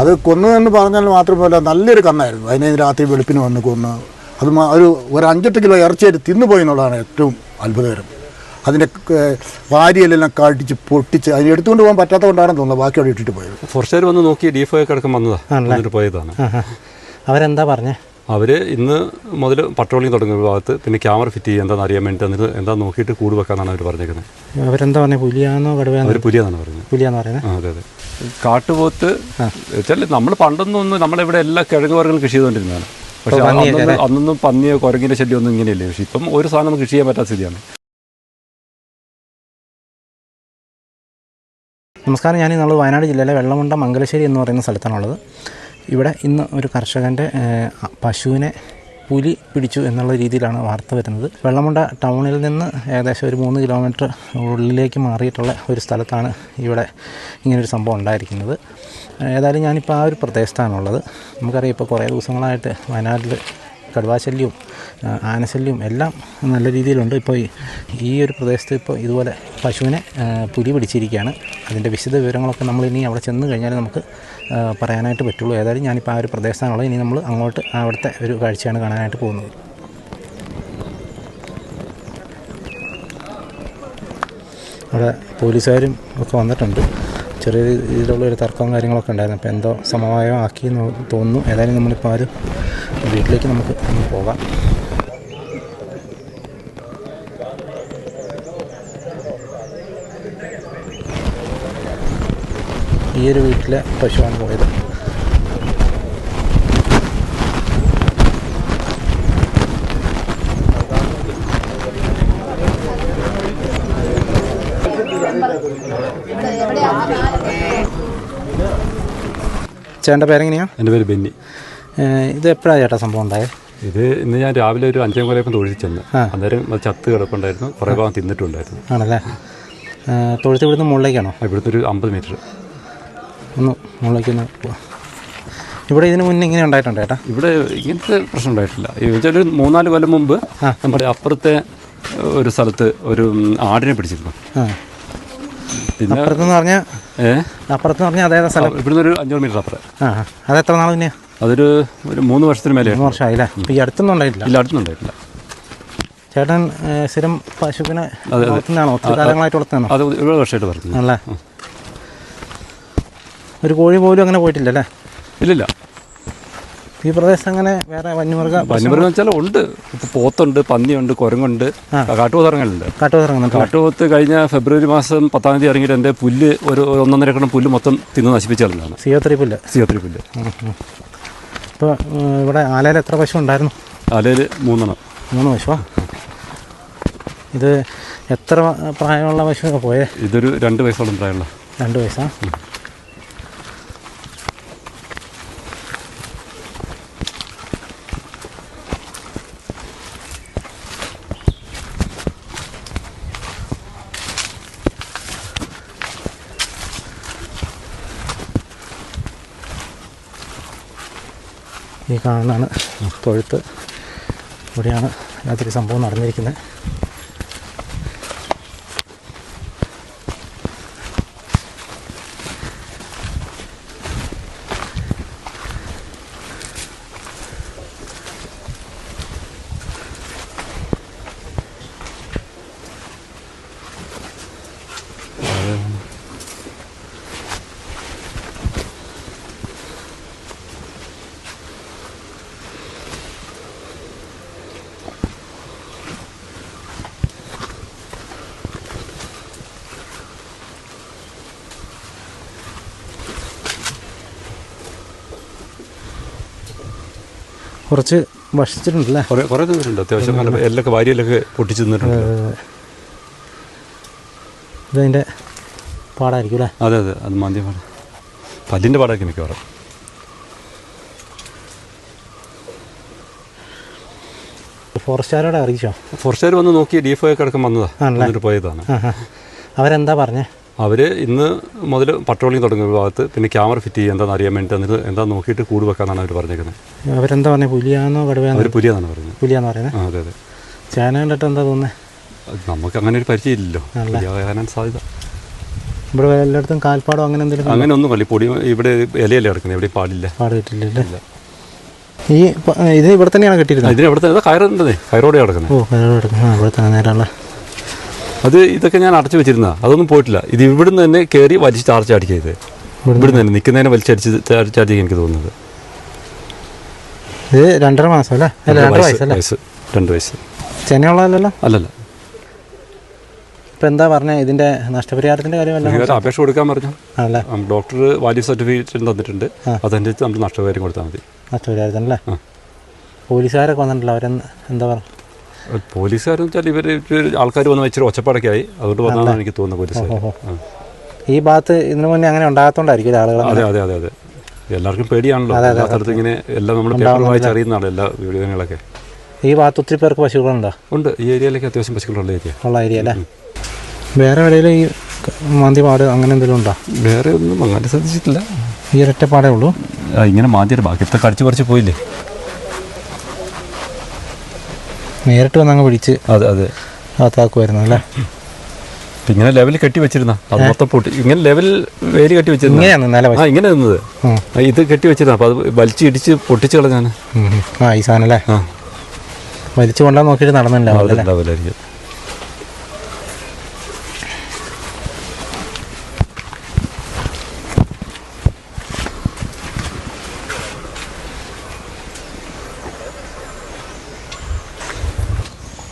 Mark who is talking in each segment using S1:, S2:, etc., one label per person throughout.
S1: അത് കൊന്നതെന്ന് പറഞ്ഞാൽ മാത്രമല്ല നല്ലൊരു കന്നായിരുന്നു. അതിനെ രാത്രി വെളുപ്പിന് വന്ന് കൊന്ന് അത് ഒരു ഒരു അഞ്ചെട്ട് കിലോ ഇറച്ചിയായിട്ട് തിന്നുപോയി എന്നുള്ളതാണ് ഏറ്റവും അത്ഭുതകരം. അതിന്റെ വാരിയെല്ലാം കാട്ടിച്ച് പൊട്ടിച്ച് അതിന് എടുത്തുകൊണ്ട് പോകാൻ പറ്റാത്ത കൊണ്ടാണെന്ന് തോന്നുന്നത് ബാക്കി അവിടെ ഇട്ടിട്ട് പോയത്.
S2: ഫോറസ്റ്റുകാർ വന്ന് നോക്കി ഡി എഫ് അടക്കം വന്നതാണ് എന്നിട്ട് പോയതാണ്.
S3: അവരെന്താ പറഞ്ഞേ?
S2: അവർ ഇന്ന് മുതൽ പട്രോളിങ് തുടങ്ങിയ ഭാഗത്ത്. പിന്നെ ക്യാമറ ഫിറ്റ് ചെയ്യുക എന്താണെന്ന് അറിയാൻ വേണ്ടി എന്നിട്ട് എന്താ നോക്കിയിട്ട് കൂട് വെക്കാന്നാണ് അവർ പറഞ്ഞേക്കുന്നത്
S3: അവരെന്താ പറഞ്ഞത് പുലിയാണോ
S2: അവർ പുലിയെന്നാണ് പറഞ്ഞത്.
S3: പുലിയാന്ന് പറയുന്നത്
S2: അതെ അതെ. കാട്ടുപോത്ത് വെച്ചാൽ നമ്മൾ പണ്ടൊന്നും നമ്മളിവിടെ എല്ലാ കിഴങ്ങ് വർഗങ്ങളും കൃഷി ചെയ്തുകൊണ്ടിരുന്നതാണ് പക്ഷെ അന്നൊന്നും അന്നൊന്നും പന്നിയോ കുരങ്ങിന്റെ ശല്യം ഒന്നും ഇങ്ങനെയല്ലേ. പക്ഷെ ഇപ്പം ഒരു സാധനം നമുക്ക് കൃഷി ചെയ്യാൻ പറ്റാത്ത സ്ഥിതിയാണ്.
S3: നമസ്കാരം. ഞാൻ ഇന്നുള്ളത് വയനാട് ജില്ലയിലെ വെള്ളമുണ്ട മംഗലശ്ശേരി എന്ന് പറയുന്ന സ്ഥലത്താണുള്ളത്. ഇവിടെ ഇന്ന് ഒരു കർഷകന്റെ പശുവിനെ പുലി പിടിച്ചു എന്നുള്ള രീതിയിലാണ് വാർത്ത വരുന്നത്. വെള്ളമുണ്ട ടൗണിൽ നിന്ന് ഏകദേശം ഒരു മൂന്ന് കിലോമീറ്റർ ഉള്ളിലേക്ക് മാറിയിട്ടുള്ള ഒരു സ്ഥലത്താണ് ഇവിടെ ഇങ്ങനൊരു സംഭവം ഉണ്ടായിരിക്കുന്നത്. ഏതായാലും ഞാനിപ്പോൾ ആ ഒരു പ്രദേശത്താണുള്ളത്. നമുക്കറിയാം ഇപ്പോൾ കുറേ ദിവസങ്ങളായിട്ട് വയനാട്ടിൽ കടുവാശല്യവും ആനശല്യവും എല്ലാം നല്ല രീതിയിലുണ്ട്. ഇപ്പോൾ ഈ- ഒരു പ്രദേശത്ത് ഇപ്പോൾ ഇതുപോലെ പശുവിനെ പുലി പിടിച്ചിരിക്കുകയാണ്. അതിന്റെ വിശദ വിവരങ്ങളൊക്കെ നമ്മൾ ഇനി അവിടെ ചെന്ന് കഴിഞ്ഞാൽ നമുക്ക് പറയാനായിട്ട് പറ്റുള്ളൂ. ഏതായാലും ഞാനിപ്പോൾ ആ ഒരു പ്രദേശത്താണുള്ളത്. ഇനി നമ്മൾ അങ്ങോട്ട് അവിടുത്തെ ഒരു കാഴ്ചയാണ് കാണാനായിട്ട് പോകുന്നത്. അവിടെ പോലീസുകാരും ഒക്കെ വന്നിട്ടുണ്ട്. ചെറിയ രീതിയിലുള്ള ഒരു തർക്കവും കാര്യങ്ങളൊക്കെ ഉണ്ടായിരുന്നു. അപ്പോൾ എന്തോ സമവായം ആക്കി എന്ന് തോന്നുന്നു. ഏതായാലും നമ്മളിപ്പോൾ ഒരു വീട്ടിലേക്ക് നമുക്ക് പോകാം. ഈ ഒരു വീട്ടിലെ പശുവാണ് പോയത്. ചേട്ടന്റെ പേരെങ്ങനെയാണ്
S2: എന്റെ പേര് ബെന്നി.
S3: ഇത് എപ്പോഴാണ് ചേട്ടാ സംഭവം ഉണ്ടായത്
S2: ഇത് ഇന്ന് ഞാൻ രാവിലെ ഒരു അഞ്ചേ കൊലയപ്പം തൊഴിൽ ചെന്ന്. അന്നേരം അത് ചത്ത് കിടപ്പുണ്ടായിരുന്നു. കുറേ ഭാഗം തിന്നിട്ടുണ്ടായിരുന്നു.
S3: ആണല്ലേ? തൊഴുത്ത് ഇവിടുന്ന് മുകളിലേക്കാണോ?
S2: ഇവിടുത്തെ ഒരു അമ്പത് മീറ്റർ.
S3: ഒന്ന് മുകളിലേക്ക് ഒന്ന് ഇവിടെ ഇതിന് മുന്നേ ഇങ്ങനെ ഉണ്ടായിട്ടുണ്ട് ചേട്ടാ?
S2: ഇവിടെ ഇങ്ങനത്തെ പ്രശ്നം ഉണ്ടായിട്ടില്ല. ഈ വെച്ചാൽ ഒരു മൂന്നാൽ കൊല്ലം മുമ്പ് നമ്മുടെ അപ്പുറത്തെ ഒരു സ്ഥലത്ത് ഒരു ആടിനെ പിടിച്ചിരുന്നു.
S3: അപ്പുറത്തെന്ന് പറഞ്ഞാൽ
S2: ഏഹ്
S3: അപ്പുറത്തെന്ന് പറഞ്ഞാൽ അതേതാ സ്ഥലം?
S2: ഇവിടുന്ന് ഒരു അഞ്ഞൂറ് മീറ്റർ അപ്പുറം.
S3: ആ ആ. അത് എത്ര നാൾ
S2: അതൊരു ഒരു മൂന്ന് വർഷത്തിന് മേലെ
S3: മൂന്ന് വർഷമായില്ലേ അപ്പോൾ ഈ അടുത്തൊന്നും ഉണ്ടായിട്ടില്ല?
S2: ഇല്ല അടുത്തുണ്ടായിട്ടില്ല
S3: ചേട്ടൻ സ്ഥിരം പശുവിനെ വളർത്തുന്നതാണോ? ഒത്തിരി കാലങ്ങളായിട്ട് വളർത്തുന്നതാണോ?
S2: അത് വർഷമായിട്ട്
S3: അല്ലേ ഒരു കോഴി പോലും അങ്ങനെ പോയിട്ടില്ല അല്ലേ?
S2: ഇല്ലില്ല.
S3: ഈ പ്രദേശം അങ്ങനെ വേറെ വന്യമൃഗ
S2: വന്യമൃഗം വെച്ചാൽ ഉണ്ട്. ഇപ്പൊ പോത്തുണ്ട് പന്നിയുണ്ട് കുരങ്ങുണ്ട് കാട്ടുപോത്ത് ഇറങ്ങലുണ്ട്
S3: കാട്ടുപോത്ത് ഇറങ്ങുന്നുണ്ട്
S2: കാട്ടുപോത്ത് കഴിഞ്ഞ ഫെബ്രുവരി മാസം പത്താം തീയതി ഇറങ്ങിയിട്ട് എന്റെ പുല്ല് ഒരു ഒന്നൊന്നര കണം പുല്ല് മൊത്തം തിന്ന് നശിപ്പിച്ചു
S3: സിയോത്രി പുല്ല്?
S2: സിയോത്രി പുല്ല്.
S3: ഇപ്പോൾ ഇവിടെ ആലയിൽ എത്ര പശു ഉണ്ടായിരുന്നു?
S2: ആലയിൽ മൂന്നെണ്ണം.
S3: മൂന്ന് പശുവാ? ഇത് എത്ര പ്രായമുള്ള പശു പോയേ?
S2: ഇതൊരു രണ്ട് വയസ്സോളം പ്രായമുള്ള.
S3: രണ്ട് വയസ്സാ? ഈ കാണുന്നതാണ്. തൊഴുത്ത് ഇവിടെയാണ് രാത്രി സംഭവം നടന്നിരിക്കുന്നത്. കുറച്ച് ഭക്ഷിച്ചിട്ടുണ്ടല്ലേ
S2: കുറേ കുറേ ദിവസമുണ്ട് അത്യാവശ്യം നല്ല എല്ലൊക്കെ വാരിയെല്ലൊക്കെ പൊട്ടിച്ചു തിന്നിട്ടുണ്ട്
S3: ഇതതിന്റെ പാടായിരിക്കും അല്ലേ?
S2: അതെ അതെ. അത് മാന്തിയ പാട. പല്ലിന്റെ പാടായിരിക്കും മിക്കവാറും.
S3: ഫോറസ്റ്റുകാരോടെ അറിയിച്ചോ?
S2: ഫോറസ്റ്റുകാർ വന്ന് നോക്കി ഡി എഫ്
S3: അടക്കം
S2: വന്നതാണ് പോയതാണ്.
S3: അവരെന്താ പറഞ്ഞേ?
S2: അവർ ഇന്ന് മുതൽ പട്രോളിംഗ് തുടങ്ങിയ ഭാഗത്ത് പിന്നെ ക്യാമറ ഫിറ്റ് ചെയ്യുക എന്താണെന്ന് അറിയാൻ വേണ്ടി എന്നിട്ട് എന്താ നോക്കിയിട്ട് കൂട് വെക്കാന്നാണ് അവർ പറഞ്ഞേക്കുന്നത്.
S3: അവരെന്താ പറഞ്ഞത് പുലിയാണോ കടുവയാണോ
S2: അവർ പുലിയാന്നാണ് പറഞ്ഞത്.
S3: പുലിയാന്ന് പറയുന്നത്
S2: ആ അതെ അതെ.
S3: ചേന കണ്ടിട്ട് എന്താ തോന്നുന്നത്
S2: നമുക്ക് അങ്ങനെ ഒരു പരിചയമില്ലല്ലോ. പുലിയാകാനാണ് സാധ്യത.
S3: ഇവിടെ എല്ലായിടത്തും കാൽപ്പാടോ അങ്ങനെ എന്തെങ്കിലും
S2: അങ്ങനെ ഒന്നും അല്ല പൊടി ഇവിടെ ഇലയല്ലേ കിടക്കുന്നത്. ഇവിടെ പാടില്ല.
S3: പാടിട്ടില്ല ഈ ഇത് ഇവിടെ തന്നെയാണ് കെട്ടിയിരുന്നത്?
S2: ഇതിന് ഇവിടെ തന്നെ കയറുണ്ടേ കയറോടെ കിടക്കുന്നത്.
S3: ഓ കയറോടെ കിടക്കുന്നത്. ഇവിടെ തന്നെ നേരമുള്ള
S2: അത് ഇതൊക്കെ ഞാൻ അടച്ചു വെച്ചിരുന്ന. അതൊന്നും പോയിട്ടില്ല. ഇത് ഇവിടുന്ന് തന്നെ കയറി വലിച്ച് ചാർജ് അടിക്കരുത് ഇവിടുന്ന്? തന്നെ നിൽക്കുന്നതിനെ വലിച്ചടിച്ച് ചാർജ് എനിക്ക് തോന്നുന്നത്.
S3: ഇത് രണ്ടര മാസം അല്ലേ? അല്ല രണ്ടര വയസ്സല്ലേ?
S2: വയസ്സ് രണ്ട് വയസ്സ്.
S3: ചെന്നൈയുള്ളതല്ലോ
S2: അല്ലല്ല.
S3: ഇപ്പം എന്താ പറഞ്ഞത് ഇതിന്റെ നഷ്ടപരിഹാരത്തിന്റെ കാര്യമല്ല
S2: അപേക്ഷ കൊടുക്കാൻ പറഞ്ഞു.
S3: ആണല്ലേ
S2: ഡോക്ടർ വാല്യൂ സർട്ടിഫിക്കറ്റ് തന്നിട്ടുണ്ട്. അതനുസരിച്ച് നമ്മൾ നഷ്ടപരിഹാരം കൊടുത്താൽ മതി.
S3: നഷ്ടപരിഹാരത്തിനല്ലേ. പോലീസുകാരൊക്കെ വന്നിട്ടുണ്ടല്ലോ അവരെന്താ പറയുക
S2: പോലീസുകാരെന്ന് വെച്ചാൽ ഇവർ ആൾക്കാർ വന്ന് വെച്ചിട്ട് ഒച്ചപ്പാടൊക്കെ ആയി അതുകൊണ്ട് വന്നാണ് എനിക്ക് തോന്നുന്നത്
S3: പോലീസ് ഈ ഭാഗത്ത് ഇതിനു മുന്നേ അങ്ങനെ ഉണ്ടാകത്തോണ്ടായിരിക്കും ആളുകൾ
S2: അതെ അതെ അതെ അതെ. എല്ലാവർക്കും പേടിയാണല്ലോ. എല്ലാ സ്ഥലത്തും ഇങ്ങനെ എല്ലാം നമ്മൾ പേപ്പർ വായിച്ച് അറിയുന്നതാണ് എല്ലാ വീടുകളൊക്കെ
S3: ഈ ഭാഗത്ത് ഒത്തിരി പേർക്ക് പശുക്കളുണ്ടോ?
S2: ഉണ്ട്. ഈ ഏരിയയിലേക്ക് അത്യാവശ്യം പശുക്കളുള്ള ഏരിയ.
S3: ഉള്ള ഏരിയ അല്ലേ? വേറെ എവിടെയെങ്കിലും ഈ മാന്തിപാട് അങ്ങനെ എന്തെങ്കിലും ഉണ്ടോ?
S2: വേറെ ഒന്നും അങ്ങനെ ശ്രദ്ധിച്ചിട്ടില്ല.
S3: ഈ ഒരൊറ്റപ്പാടേ ഉള്ളൂ?
S2: ഇങ്ങനെ ഇങ്ങനെ മാതിരി ബാക്കിയത്തെ കടിച്ചു പറിച്ച് പോയില്ലേ?
S3: നേരിട്ട് വന്നങ്ങ് പിടിച്ച്
S2: അതെ അതെ.
S3: അകത്താക്കുമായിരുന്നു അല്ലേ?
S2: ഇങ്ങനെ ലെവൽ കെട്ടി വെച്ചിരുന്ന. അത് മൊത്തം പൊട്ടി. ഇങ്ങനെ ലെവൽ വേലി കെട്ടി വെച്ചിരുന്ന? ആ ഇങ്ങനെ നിന്നത്. ഇത് കെട്ടി വെച്ചിരുന്ന. അപ്പൊ അത് വലിച്ചു ഇടിച്ച് പൊട്ടിച്ചു കളഞ്ഞാണ്.
S3: ആ ഈ സാധനം അല്ലേ? വലിച്ചു കൊണ്ടാ നോക്കിയിട്ട് നടന്നില്ല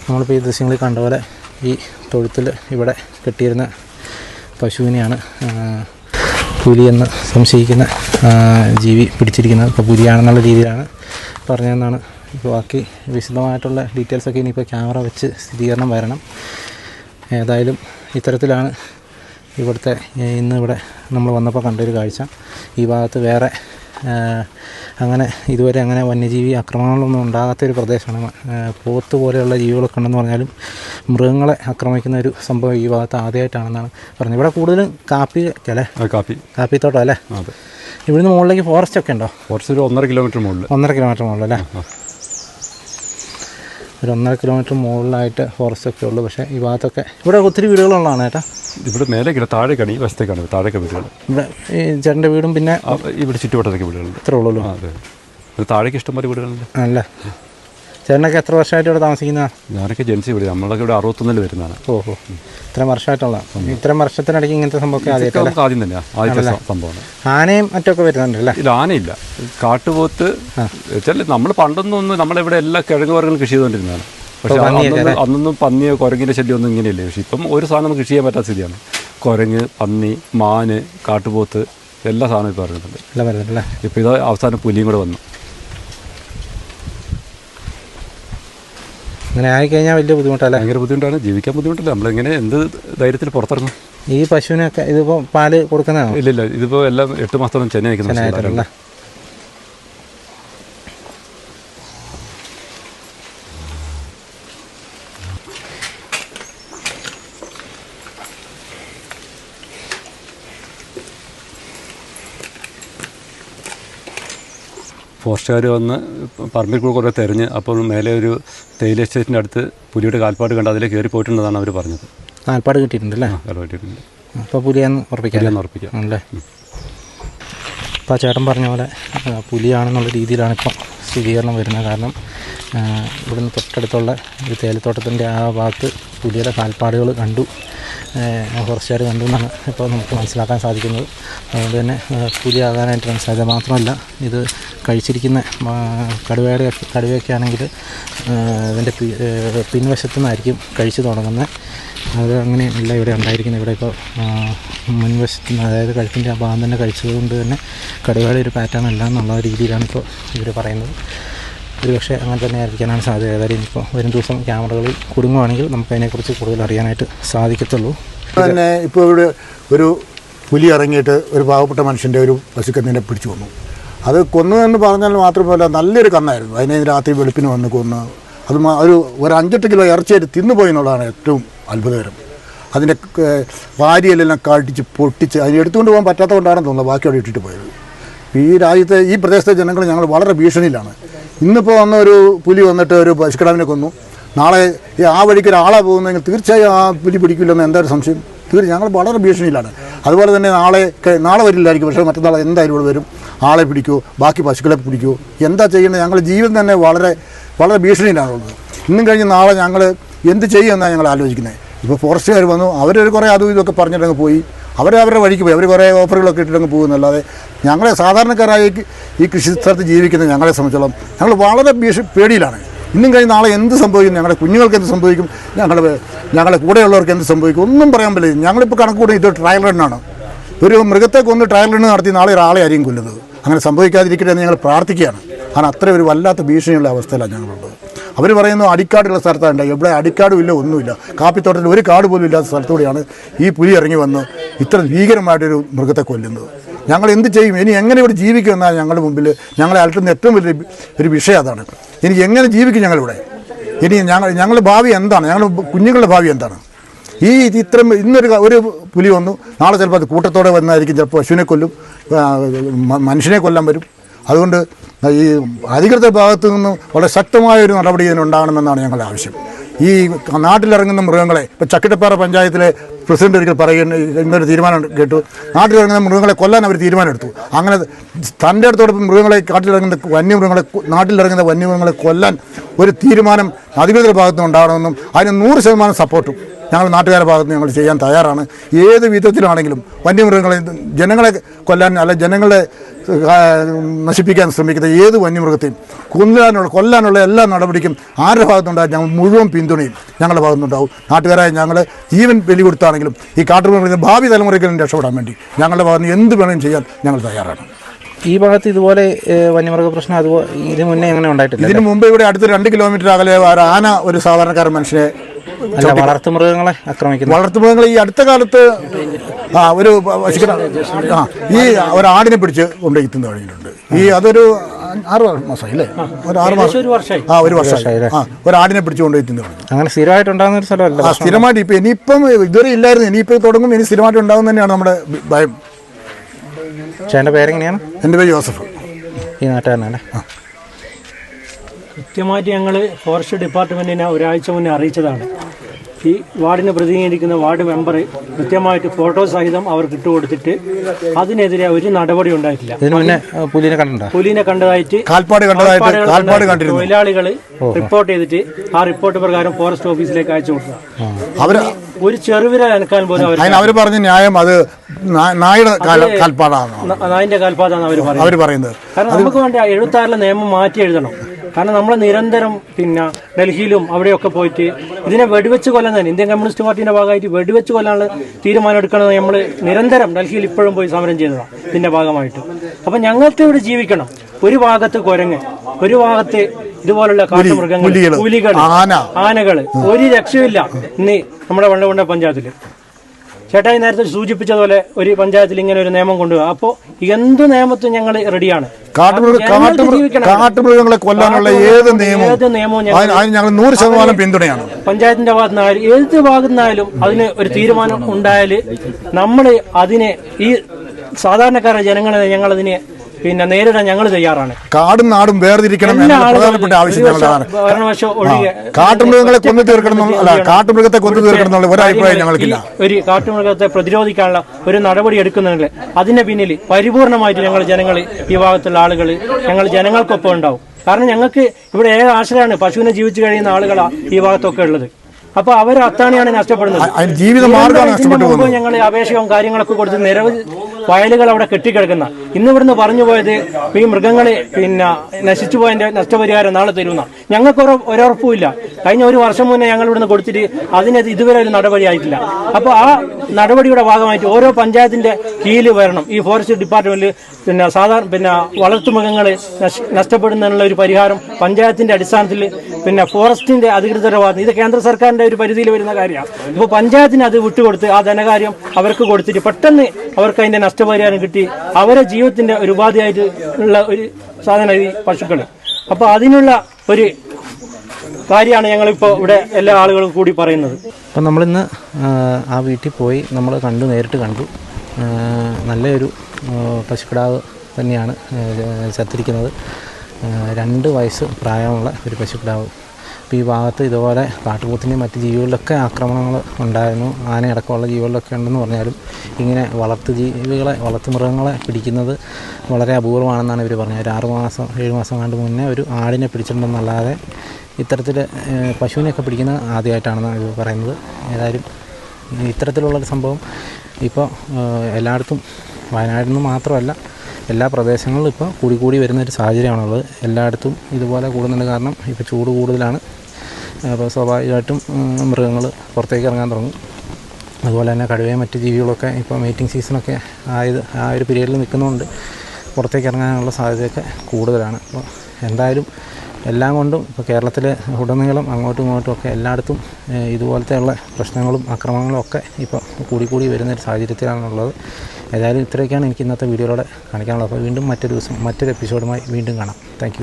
S3: നമ്മളിപ്പോൾ ഈ ദൃശ്യങ്ങളിൽ കണ്ട പോലെ ഈ തൊഴുത്തിൽ ഇവിടെ കെട്ടിയിരുന്ന പശുവിനെയാണ് പുലിയെന്ന് സംശയിക്കുന്ന ജീവി പിടിച്ചിരിക്കുന്നത്. ഇപ്പോൾ പുലിയാണെന്നുള്ള രീതിയിലാണ് പറഞ്ഞതെന്നാണ് ബാക്കി വിശദമായിട്ടുള്ള ഡീറ്റെയിൽസൊക്കെ ഇനിയിപ്പോൾ ക്യാമറ വെച്ച് സ്ഥിരീകരണം വരണം. ഏതായാലും ഇത്തരത്തിലാണ് ഇവിടുത്തെ ഇന്ന് ഇവിടെ നമ്മൾ വന്നപ്പോൾ കണ്ടൊരു കാഴ്ച. ഈ ഭാഗത്ത് വേറെ അങ്ങനെ ഇതുവരെ അങ്ങനെ വന്യജീവി ആക്രമണങ്ങളൊന്നും ഉണ്ടാകാത്തൊരു പ്രദേശമാണ്. പോത്ത് പോലെയുള്ള ജീവികളൊക്കെ ഉണ്ടെന്ന് പറഞ്ഞാലും മൃഗങ്ങളെ ആക്രമിക്കുന്ന ഒരു സംഭവം ഈ ഭാഗത്ത് ആദ്യമായിട്ടാണെന്നാണ് പറഞ്ഞത്. ഇവിടെ കൂടുതലും കാപ്പി അല്ലേ?
S2: കാപ്പി.
S3: കാപ്പിത്തോട്ടം അല്ലേ? ഇവിടുന്ന് മുകളിലേക്ക് ഫോറസ്റ്റ് ഒക്കെ ഉണ്ടോ?
S2: ഫോറസ്റ്റ് ഒരു ഒന്നര കിലോമീറ്റർ മുകളിൽ
S3: ഒന്നര കിലോമീറ്റർ മുകളിലല്ലേ ഒരു ഒന്നര കിലോമീറ്റർ മുകളിലായിട്ട് ഫോറസ്റ്റ് ഒക്കെ ഉള്ളു. പക്ഷേ ഈ ഭാഗത്തൊക്കെ ഇവിടെ ഒത്തിരി വീടുകളുള്ളതാണ് ഏട്ടാ.
S2: ഇവിടെ മേലേക്കില്ല താഴേക്കാണ് ഈ വശത്തേക്കാണ് താഴേക്ക് വീടുകൾ.
S3: ഇവിടെ ഈ ചേട്ടന്റെ വീടും പിന്നെ
S2: ഇവിടെ ചുറ്റുവട്ടത്തേക്ക് വീടുകളുണ്ട്.
S3: ഇത്രേ ഉള്ളൂ
S2: അതെ. താഴേക്ക് ഇഷ്ടംപോലെ വീടുകളുണ്ട്.
S3: അല്ല? ചേട്ടനൊക്കെ എത്ര വർഷമായിട്ട് ഇവിടെ താമസിക്കുന്ന?
S2: ഞാനൊക്കെ ജെൻസി ഇവിടെ നമ്മളൊക്കെ ഇവിടെ അറുപത്തൊന്നിൽ വരുന്നതാണ്.
S3: ഓഹോ. ഇത്രയും വർഷമായിട്ടുള്ള ഇത്രയും വർഷത്തിനിടയ്ക്ക് ഇങ്ങനത്തെ സംഭവമൊക്കെ
S2: ഇതൊക്കെ
S3: ആദ്യമായിട്ടല്ലേ?
S2: നമുക്ക് ആദ്യം തന്നെയാണ് ആദ്യത്തെ സ- സംഭവമാണ്.
S3: ആനയും മറ്റൊക്കെ വരുന്നുണ്ടല്ലേ
S2: ഇതിൽ ആനയില്ല. കാട്ടുപോത്ത് വെച്ചാൽ നമ്മൾ പണ്ടൊന്നും ഒന്നും നമ്മളിവിടെ എല്ലാ കിഴങ്ങ് വർഗങ്ങളും കൃഷി ചെയ്തുകൊണ്ടിരുന്നതാണ്. പക്ഷേ അന്നൊന്നും അന്നൊന്നും പന്നിയോ കുരങ്ങിന്റെ ശല്യം ഒന്നും ഇങ്ങനെയല്ലേ. പക്ഷേ ഇപ്പം ഒരു സാധനം കൃഷി ചെയ്യാൻ പറ്റാത്ത സ്ഥിതിയാണ്. കുരങ്ങ് പന്നി മാന് കാട്ടുപോത്ത് എല്ലാ സാധനവും ഇപ്പോൾ ഇറങ്ങുന്നുണ്ട്. ഇപ്പോൾ ഇത് അവസാനം പുലിയും കൂടെ വന്നു.
S3: അങ്ങനെ ആയിക്കഴിഞ്ഞാൽ വലിയ ബുദ്ധിമുട്ടല്ലേ?
S2: ഭയങ്കര ബുദ്ധിമുട്ടാണ്. ജീവിക്കാൻ ബുദ്ധിമുട്ടില്ല. നമ്മളിങ്ങനെ എന്ത് ധൈര്യത്തിൽ പുറത്തിറങ്ങും?
S3: ഈ പശുവിനൊക്കെ ഇതിപ്പോൾ പാൽ കൊടുക്കുന്നതാണോ?
S2: ഇല്ലില്ല. ഇല്ല ഇതിപ്പോൾ എല്ലാം എട്ട് മാസത്തോളം ചെന്നൈ നിൽക്കുന്ന ഫോറസ്റ്റുകാർ വന്ന് പറമ്പിൽ കൂടെ കുറേ തെരഞ്ഞ് അപ്പോൾ മേലെ ഒരു തേയില എസ്റ്റേറ്റിന്റെ അടുത്ത് പുലിയുടെ കാൽപ്പാട് കണ്ട് അതിലേക്ക് കയറി പോയിട്ടുണ്ടെന്നാണ് അവർ പറഞ്ഞത്.
S3: കാൽപ്പാട് കിട്ടിയിട്ടുണ്ട് അല്ലേ?
S2: പറ്റിയിട്ടുണ്ട്
S3: അപ്പോൾ പുലിയെന്ന് ഉറപ്പിക്കാം
S2: ഉറപ്പിക്കാം.
S3: അല്ലേ ഇപ്പോൾ ആ ചേട്ടൻ പറഞ്ഞ പോലെ പുലിയാണെന്നുള്ള രീതിയിലാണ് ഇപ്പോൾ സ്ഥിരീകരണം വരുന്നത്. കാരണം ഇവിടുന്ന് തൊട്ടടുത്തുള്ള ഒരു തേയിലത്തോട്ടത്തിന്റെ ആ ഭാഗത്ത് പുലിയുടെ കാൽപ്പാടുകൾ കണ്ടു. ഫോറസ്റ്റുകാർ കണ്ടു എന്നാണ് ഇപ്പോൾ നമുക്ക് മനസ്സിലാക്കാൻ സാധിക്കുന്നത്. അതുകൊണ്ട് തന്നെ പുലിയാകാനായിട്ട് മനസ്സിലായത് മാത്രമല്ല ഇത് കഴിച്ചിരിക്കുന്ന കടുവയുടെ കടുവയൊക്കെ ആണെങ്കിൽ അതിന്റെ പിൻവശത്തു നിന്നായിരിക്കും കഴിച്ചു തുടങ്ങുന്നത്. അത് അങ്ങനെ അല്ല ഇവിടെ ഉണ്ടായിരിക്കുന്നത്. ഇവിടെ ഇപ്പോൾ മുൻവശത്ത് നിന്ന് അതായത് കഴുത്തിന്റെ ആ ഭാഗം തന്നെ കഴിച്ചത് കൊണ്ട് തന്നെ കടുവയുടെ ഒരു പാറ്റേൺ അല്ല എന്നുള്ള രീതിയിലാണ് ഇപ്പോൾ ഇവർ പറയുന്നത്. ഒരു പക്ഷേ അങ്ങനെ തന്നെ ആയിരിക്കാനാണ് സാധ്യത. ഏതായാലും ഇനിയിപ്പോൾ വരും ദിവസം ക്യാമറകളിൽ കുടുങ്ങുവാണെങ്കിൽ നമുക്ക് അതിനെക്കുറിച്ച് കൂടുതൽ അറിയാനായിട്ട് സാധിക്കത്തുള്ളൂ.
S1: തന്നെ ഇപ്പോൾ ഇവിടെ ഒരു പുലി ഇറങ്ങിയിട്ട് ഒരു പാവപ്പെട്ട മനുഷ്യന്റെ ഒരു പശുക്കന്നിനെ പിടിച്ചു കൊന്നു. അത് കൊന്നു എന്ന് പറഞ്ഞാൽ മാത്രമല്ല നല്ലൊരു കന്നായിരുന്നു. അതിനെ രാത്രി വെളുപ്പിന് വന്ന് കൊന്ന്. അത് ഒരു ഒരു അഞ്ചെട്ട് കിലോ ഇറച്ചിയായിട്ട് തിന്നുപോയി എന്നുള്ളതാണ് ഏറ്റവും അത്ഭുതകരം. അതിന്റെ വാരിയെല്ലാം കാട്ടിച്ച് പൊട്ടിച്ച് അതിന് എടുത്തുകൊണ്ട് പോകാൻ പറ്റാത്ത തോന്നുന്നത് ബാക്കി അവിടെ ഇട്ടിട്ട് പോയത്. ഈ രാജ്യത്തെ ഈ പ്രദേശത്തെ ജനങ്ങൾ ഞങ്ങൾ വളരെ ഭീഷണിയിലാണ്. ഇന്നിപ്പോൾ വന്ന ഒരു പുലി വന്നിട്ട് ഒരു പശുക്കിടാവിനെ കൊന്നു. നാളെ ആ വഴിക്ക് ഒരാളെ പോകുന്നെങ്കിൽ തീർച്ചയായും ആ പുലി പിടിക്കില്ലെന്ന് എന്താ ഒരു സംശയം? തീർച്ചയായും ഞങ്ങൾ വളരെ ഭീഷണിയിലാണ്. അതുപോലെ തന്നെ നാളെ നാളെ വരില്ലായിരിക്കും. പക്ഷേ മറ്റന്നാൾ എന്തായാലും ഇവിടെ വരും. ആളെ പിടിക്കുമോ ബാക്കി പശുക്കളെ പിടിക്കുമോ എന്താ ചെയ്യേണ്ടത്? ഞങ്ങൾ ജീവൻ തന്നെ വളരെ വളരെ ഭീഷണിയിലാണുള്ളത്. ഇന്നും കഴിഞ്ഞ് നാളെ ഞങ്ങൾ എന്ത് ചെയ്യുമെന്നാണ് ഞങ്ങൾ ആലോചിക്കുന്നത്. ഇപ്പോൾ ഫോറസ്റ്റുകാർ വന്നു. അവരൊരു കുറേ അതും ഇതൊക്കെ പറഞ്ഞിട്ടങ്ങ് പോയി. അവർ അവരുടെ വഴിക്ക് പോയി. അവർ കുറേ ഓഫറുകളൊക്കെ ഇട്ടിട്ടങ്ങ് പോകുന്നല്ലാതെ ഞങ്ങളെ സാധാരണക്കാരായി ഈ കൃഷി സ്ഥലത്ത് ജീവിക്കുന്ന ഞങ്ങളെ സംബന്ധിച്ചോളം ഞങ്ങൾ വളരെ ഭീഷ പേടിയിലാണ്. ഇന്നും കഴിഞ്ഞ് നാളെ എന്ത് സംഭവിക്കും? ഞങ്ങളുടെ കുഞ്ഞുങ്ങൾക്ക് എന്ത് സംഭവിക്കും? ഞങ്ങളുടെ ഞങ്ങളുടെ കൂടെയുള്ളവർക്ക് എന്ത് സംഭവിക്കും? ഒന്നും പറയാൻ പറ്റില്ല. ഞങ്ങളിപ്പോൾ കണക്ക് കൂടി ഇത് ട്രയൽ റണ്ണാണ് ഒരു മൃഗത്തെ കൊന്ന് ട്രയൽ റണ്ണ് നടത്തി നാളെ ഒരാളെ ആരെയും കൊല്ലുന്നത്. അങ്ങനെ സംഭവിക്കാതിരിക്കട്ടെ എന്ന് ഞങ്ങൾ പ്രാർത്ഥിക്കുകയാണ്. കാരണം അത്ര ഒരു വല്ലാത്ത ഭീഷണിയുള്ള അവസ്ഥയിലാണ് ഞങ്ങളുള്ളത്. അവർ പറയുന്നു അടിക്കാടുള്ള സ്ഥലത്താണ് എവിടെ അടിക്കാടും ഇല്ല ഒന്നുമില്ല. കാപ്പിത്തോട്ടത്തിൽ ഒരു കാട് പോലും ഇല്ലാത്ത സ്ഥലത്തൂടെയാണ് ഈ പുലി ഇറങ്ങി വന്ന് ഇത്ര ഭീകരമായിട്ടൊരു മൃഗത്തെ കൊല്ലുന്നത്. ഞങ്ങൾ എന്ത് ചെയ്യും? ഇനി എങ്ങനെ ഇവിടെ ജീവിക്കും എന്നാണ് ഞങ്ങളുടെ മുമ്പിൽ ഞങ്ങളെ അലട്ടുന്ന ഏറ്റവും വലിയ ഒരു വിഷയം അതാണ്. ഇനി എങ്ങനെ ജീവിക്കും ഞങ്ങളിവിടെ ഇനി ഞങ്ങൾ ഞങ്ങളുടെ ഭാവി എന്താണ്? ഞങ്ങളുടെ കുഞ്ഞുങ്ങളുടെ ഭാവി എന്താണ്? ഈ ഇത്രയും ഇന്നൊരു ഒരു പുലി വന്നു. നാളെ ചിലപ്പോൾ അത് കൂട്ടത്തോടെ വന്നായിരിക്കും ചിലപ്പോൾ പശുവിനെ കൊല്ലും മനുഷ്യനെ കൊല്ലാൻ വരും. അതുകൊണ്ട് ഈ അധികൃത ഭാഗത്തു നിന്നും വളരെ ശക്തമായ ഒരു നടപടി ഇതിനുണ്ടാകണമെന്നാണ് ഞങ്ങളുടെ ആവശ്യം. ഈ നാട്ടിലിറങ്ങുന്ന മൃഗങ്ങളെ ഇപ്പോൾ ചക്കിട്ടപ്പാറ പഞ്ചായത്തിലെ പ്രസിഡന്റ് ഒരിക്കൽ പറയുന്ന ഇന്നൊരു തീരുമാനം കേട്ടു. നാട്ടിലിറങ്ങുന്ന മൃഗങ്ങളെ കൊല്ലാൻ അവർ തീരുമാനമെടുത്തു. അങ്ങനെ തന്റെ അടുത്തോടൊപ്പം മൃഗങ്ങളെ കാട്ടിലിറങ്ങുന്ന വന്യമൃഗങ്ങളെ നാട്ടിലിറങ്ങുന്ന വന്യമൃഗങ്ങളെ കൊല്ലാൻ ഒരു തീരുമാനം അധികൃതരുടെ ഭാഗത്തുനിന്ന് ഉണ്ടാകണമെന്നും അതിന് നൂറ് ശതമാനം സപ്പോർട്ടും ഞങ്ങൾ നാട്ടുകാരുടെ ഭാഗത്ത് ഞങ്ങൾ ചെയ്യാൻ തയ്യാറാണ്. ഏത് വിധത്തിലാണെങ്കിലും വന്യമൃഗങ്ങളെ ജനങ്ങളെ കൊല്ലാൻ അല്ല ജനങ്ങളെ നശിപ്പിക്കാൻ ശ്രമിക്കുന്ന ഏത് വന്യമൃഗത്തെയും കൊല്ലാനുള്ള കൊല്ലാനുള്ള എല്ലാ നടപടിക്കും ആരുടെ ഭാഗത്തുണ്ടാകും ഞങ്ങൾ മുഴുവൻ പിന്തുണയും ഞങ്ങളുടെ ഭാഗത്തുനിന്നുണ്ടാവും. നാട്ടുകാരായ ഞങ്ങൾ ജീവൻ ബലി കൊടുത്താണെങ്കിലും ഈ കാട്ടുമൃഗങ്ങളുടെ ഭാവി തലമുറയ്ക്കും രക്ഷപ്പെടാൻ വേണ്ടി ഞങ്ങളുടെ ഭാഗത്ത് നിന്ന് എന്ത് വേണമെങ്കിലും ചെയ്യാൻ ഞങ്ങൾ തയ്യാറാണ്.
S3: ഈ ഭാഗത്ത് ഇതുപോലെ വന്യമൃഗ പ്രശ്നം അതുപോലെ ഇതിന് മുന്നേ എങ്ങനെ ഉണ്ടായിട്ടില്ല?
S1: ഇതിനു മുമ്പ് ഇവിടെ അടുത്ത് രണ്ട് കിലോമീറ്റർ അകലെ ആന ഒരു സാധാരണക്കാരൻ മനുഷ്യനെ
S3: അല്ല വളർത്തു മൃഗങ്ങളെ ആക്രമിക്കുന്നു.
S1: വളർത്തുമൃഗങ്ങൾ ഈ അടുത്ത കാലത്ത് ആ ഒരു ആ ഈ ഒരു ആടിനെ പിടിച്ച് കൊണ്ടുപോയി തിന്നു കഴിഞ്ഞിട്ടുണ്ട് ഈ അതൊരു ആറ് മാസമായി അല്ലേ ഒരു ആറ് മാസം ആ ഒരു വർഷമായി. ആ ഒരു ആടിനെ പിടിച്ച് കൊണ്ടുപോയി തിന്നു
S3: അങ്ങനെ സ്ഥിരമായിട്ടുണ്ടാകുന്ന ഒരു സ്ഥലമല്ല.
S1: ആ സ്ഥിരമായിട്ട് ഇപ്പം ഇനിയിപ്പം ഇതുവരെ ഇല്ലായിരുന്നു. ഇനിയിപ്പോൾ തുടങ്ങും ഇനി സ്ഥിരമായിട്ട് ഉണ്ടാകും തന്നെയാണ് നമ്മുടെ ഭയം.
S3: ചേട്ടന്റെ പേരെങ്ങനെയാണ്?
S1: എന്റെ പേര് ജോസഫ്.
S3: ഈ നാട്ടുകാരനല്ലേ
S4: കൃത്യമായിട്ട് ഞങ്ങൾ ഫോറസ്റ്റ് ഡിപ്പാർട്ട്മെന്റിനെ ഒരാഴ്ച മുന്നേ അറിയിച്ചതാണ്. ഈ വാർഡിനെ പ്രതിനിധീകരിക്കുന്ന വാർഡ് മെമ്പർ കൃത്യമായിട്ട് ഫോട്ടോ സഹിതം അവർക്ക് ഇട്ടുകൊടുത്തിട്ട് അതിനെതിരെ ഒരു നടപടി ഉണ്ടായിട്ടില്ല.
S3: പുലിനെ
S4: കണ്ടതായിട്ട് തൊഴിലാളികൾ റിപ്പോർട്ട് ചെയ്തിട്ട് ആ റിപ്പോർട്ട് പ്രകാരം ഫോറസ്റ്റ് ഓഫീസിലേക്ക് അയച്ചു കൊടുക്കുക ഒരു ചെറുവിര അനക്കാൻ പോലും അവർ
S1: പറഞ്ഞ ന്യായം അത് നായിന്റെ നായുടെ കാല- കാൽപ്പാടാണ്.
S4: അവർ പറയുന്നത്. കാരണം നമുക്ക് വേണ്ട എഴുപത്താറിലെ നിയമം മാറ്റി എഴുതണം. കാരണം നമ്മൾ നിരന്തരം പിന്നെ ഡൽഹിയിലും അവിടെയൊക്കെ പോയിട്ട് ഇതിനെ വെടിവെച്ച് കൊല്ലാൻ തന്നെ ഇന്ത്യൻ കമ്മ്യൂണിസ്റ്റ് പാർട്ടിയുടെ ഭാഗമായിട്ട് വെടിവെച്ച് കൊല്ലാനുള്ള തീരുമാനം എടുക്കണമെന്ന് നമ്മൾ നിരന്തരം ഡൽഹിയിൽ ഇപ്പോഴും പോയി സമരം ചെയ്യുന്നതാണ് ഇതിന്റെ ഭാഗമായിട്ട്. അപ്പം ഞങ്ങൾക്ക് ഇവിടെ ജീവിക്കണം. ഒരു ഭാഗത്ത് കുരങ്ങ് ഒരു ഭാഗത്ത് ഇതുപോലുള്ള കാട്ടുമൃഗങ്ങൾ പുലികൾ ആനകൾ ഒരു രക്ഷയില്ല ഇന്ന് നമ്മുടെ വള്ളകൊണ്ട പഞ്ചായത്തിൽ ചേട്ടായി നേരത്തെ സൂചിപ്പിച്ചതുപോലെ ഒരു പഞ്ചായത്തിൽ ഇങ്ങനെ ഒരു നിയമം കൊണ്ടുപോകും അപ്പോൾ എന്ത് നിയമത്തും ഞങ്ങൾ റെഡിയാണ്
S1: കാട്ടുമൃഗങ്ങളെ കൊല്ലാനുള്ള ഏത് നിയമവും
S4: ഏത് നിയമവും ഞങ്ങൾ
S1: നൂറ് ശതമാനം പിന്തുണയാണ്.
S4: പഞ്ചായത്തിന്റെ ഭാഗത്തുനിന്നായാലും ഏത് ഭാഗത്തുനിന്നായാലും അതിന് ഒരു തീരുമാനം ഉണ്ടായാൽ നമ്മൾ അതിനെ ഈ സാധാരണക്കാരായ ജനങ്ങളെ ഞങ്ങൾ അതിനെ പിന്നെ നേരിടാൻ ഞങ്ങൾ തയ്യാറാണ്.
S1: കാടും നാടും വേർതിരിക്കണം പ്രധാനപ്പെട്ട ആവശ്യം ഞങ്ങളുടെതാണ്. കാട്ടുമൃഗങ്ങളെ കൊന്നു തീർക്കണം അല്ല കാട്ടുമൃഗത്തെ കൊന്നു തീർക്കണം എന്നുള്ള ഒരു അഭിപ്രായം ഞങ്ങൾക്കില്ല.
S4: ഒരു കാട്ടുമൃഗത്തെ പ്രതിരോധിക്കാനുള്ള ഒരു നടപടി എടുക്കുന്നുണ്ട് അതിന്റെ പിന്നിൽ പരിപൂർണമായിട്ട് ഞങ്ങൾ ജനങ്ങൾ ഈ ഭാഗത്തുള്ള ആളുകൾ ഞങ്ങൾ ജനങ്ങൾക്കൊപ്പം ഉണ്ടാവും. കാരണം ഞങ്ങൾക്ക് ഇവിടെ ഏക ആശ്രയമാണ് പശുവിനെ ജീവിച്ചു കഴിയുന്ന ആളുകളാണ് ഈ ഭാഗത്തൊക്കെ ഉള്ളത്. അപ്പൊ അവർ അത്താണിയാണ് നഷ്ടപ്പെടുന്നത്.
S1: ജീവിത
S4: ഞങ്ങൾ അപേക്ഷയും കാര്യങ്ങളൊക്കെ കൊടുത്ത് നിരവധി വയലുകൾ അവിടെ കെട്ടിക്കിടക്കുന്ന ഇന്ന് ഇവിടുന്ന് പറഞ്ഞു പോയത് ഈ മൃഗങ്ങളെ പിന്നെ നശിച്ചു പോയതിന്റെ നഷ്ടപരിഹാരം നാളെ തരുന്ന ഞങ്ങൾക്ക് ഒരുറപ്പുമില്ല. കഴിഞ്ഞ ഒരു വർഷം മുന്നേ ഞങ്ങൾ ഇവിടുന്ന് കൊടുത്തിട്ട് അതിന് ഇതുവരെ ഒരു നടപടി ആയിട്ടില്ല. അപ്പോൾ ആ നടപടിയുടെ ഭാഗമായിട്ട് ഓരോ പഞ്ചായത്തിന്റെ കീഴിൽ വരണം. ഈ ഫോറസ്റ്റ് ഡിപ്പാർട്ട്മെന്റിൽ പിന്നെ സാധാരണ പിന്നെ വളർത്തുമൃഗങ്ങളെ നഷ്ടപ്പെടുന്നതിനുള്ള ഒരു പരിഹാരം പഞ്ചായത്തിന്റെ അടിസ്ഥാനത്തിൽ പിന്നെ ഫോറസ്റ്റിന്റെ അധികൃതരുടെ ഭാഗത്ത് ഇത് കേന്ദ്ര സർക്കാരിന്റെ ഒരു പരിധിയിൽ വരുന്ന കാര്യമാണ് ഇപ്പോൾ പഞ്ചായത്തിന് അത് വിട്ടുകൊടുത്ത് ആ ധനകാര്യം അവർക്ക് കൊടുത്തിട്ട് പെട്ടെന്ന് അവർക്ക് അതിന്റെ നഷ്ടപരിഹാരം കിട്ടി. അവരെ ജീവിതത്തിന്റെ ഒരു ഉപാധിയായിട്ട് ഉള്ള ഒരു സാധനമാണ് ഈ പശുക്കൾ അപ്പോൾ അതിനുള്ള ഒരു കാര്യമാണ് ഞങ്ങളിപ്പോൾ ഇവിടെ എല്ലാ ആളുകളും കൂടി പറയുന്നത്.
S3: അപ്പം നമ്മളിന്ന് ആ, വീട്ടിൽ പോയി നമ്മൾ കണ്ടു നേരിട്ട് കണ്ടു. നല്ലൊരു പശുക്കിടാവ് തന്നെയാണ് ചത്തിരിക്കുന്നത്. രണ്ട് വയസ്സ് പ്രായമുള്ള ഒരു പശുക്കിടാവ് ഇപ്പോൾ ഈ ഭാഗത്ത് ഇതുപോലെ കാട്ടുപോത്തിന്റെയും മറ്റ് ജീവികളിലൊക്കെ ആക്രമണങ്ങൾ ഉണ്ടായിരുന്നു. ആനയടക്കമുള്ള ജീവികളിലൊക്കെ ഉണ്ടെന്ന് പറഞ്ഞാലും ഇങ്ങനെ വളർത്തു ജീവികളെ വളർത്തു മൃഗങ്ങളെ പിടിക്കുന്നത് വളരെ അപൂർവമാണെന്നാണ് ഇവർ പറഞ്ഞത്. ഒരു ആറ് മാസം ഏഴ് മാസം കണ്ട് മുന്നേ ഒരു ആടിനെ പിടിച്ചിട്ടുണ്ടെന്നല്ലാതെ ഇത്തരത്തിൽ പശുവിനെയൊക്കെ പിടിക്കുന്നത് ആദ്യമായിട്ടാണെന്നാണ് ഇവർ പറയുന്നത്. ഏതായാലും ഇത്തരത്തിലുള്ളൊരു സംഭവം ഇപ്പോൾ എല്ലായിടത്തും വയനാട്ടിൽ നിന്ന് മാത്രമല്ല എല്ലാ പ്രദേശങ്ങളിലും ഇപ്പോൾ കൂടി കൂടി വരുന്ന ഒരു സാഹചര്യമാണുള്ളത്. എല്ലായിടത്തും ഇതുപോലെ കൂടുന്നുണ്ട്. കാരണം ഇപ്പോൾ ചൂട് കൂടുതലാണ്. അപ്പോൾ സ്വാഭാവികമായിട്ടും മൃഗങ്ങൾ പുറത്തേക്ക് ഇറങ്ങാൻ തുടങ്ങും. അതുപോലെ തന്നെ കടുവയും മറ്റ് ജീവികളൊക്കെ ഇപ്പോൾ മീറ്റിംഗ് സീസണൊക്കെ ആയത് ആ ഒരു പീരീഡിൽ നിൽക്കുന്നതുകൊണ്ട് പുറത്തേക്ക് ഇറങ്ങാനുള്ള സാധ്യതയൊക്കെ കൂടുതലാണ്. അപ്പോൾ എന്തായാലും എല്ലാം കൊണ്ടും ഇപ്പോൾ കേരളത്തിലെ ഉടനീളം അങ്ങോട്ടും ഇങ്ങോട്ടും ഒക്കെ എല്ലായിടത്തും ഇതുപോലത്തെയുള്ള പ്രശ്നങ്ങളും അക്രമങ്ങളും ഒക്കെ ഇപ്പോൾ കൂടിക്കൂടി വരുന്ന ഒരു സാഹചര്യത്തിലാണുള്ളത്. ഏതായാലും ഇത്രയൊക്കെയാണ് എനിക്ക് ഇന്നത്തെ വീഡിയോയിലൂടെ കാണിക്കാനുള്ളത്. അപ്പോൾ വീണ്ടും മറ്റൊരു ദിവസം മറ്റൊരു എപ്പിസോഡുമായി വീണ്ടും കാണാം. താങ്ക്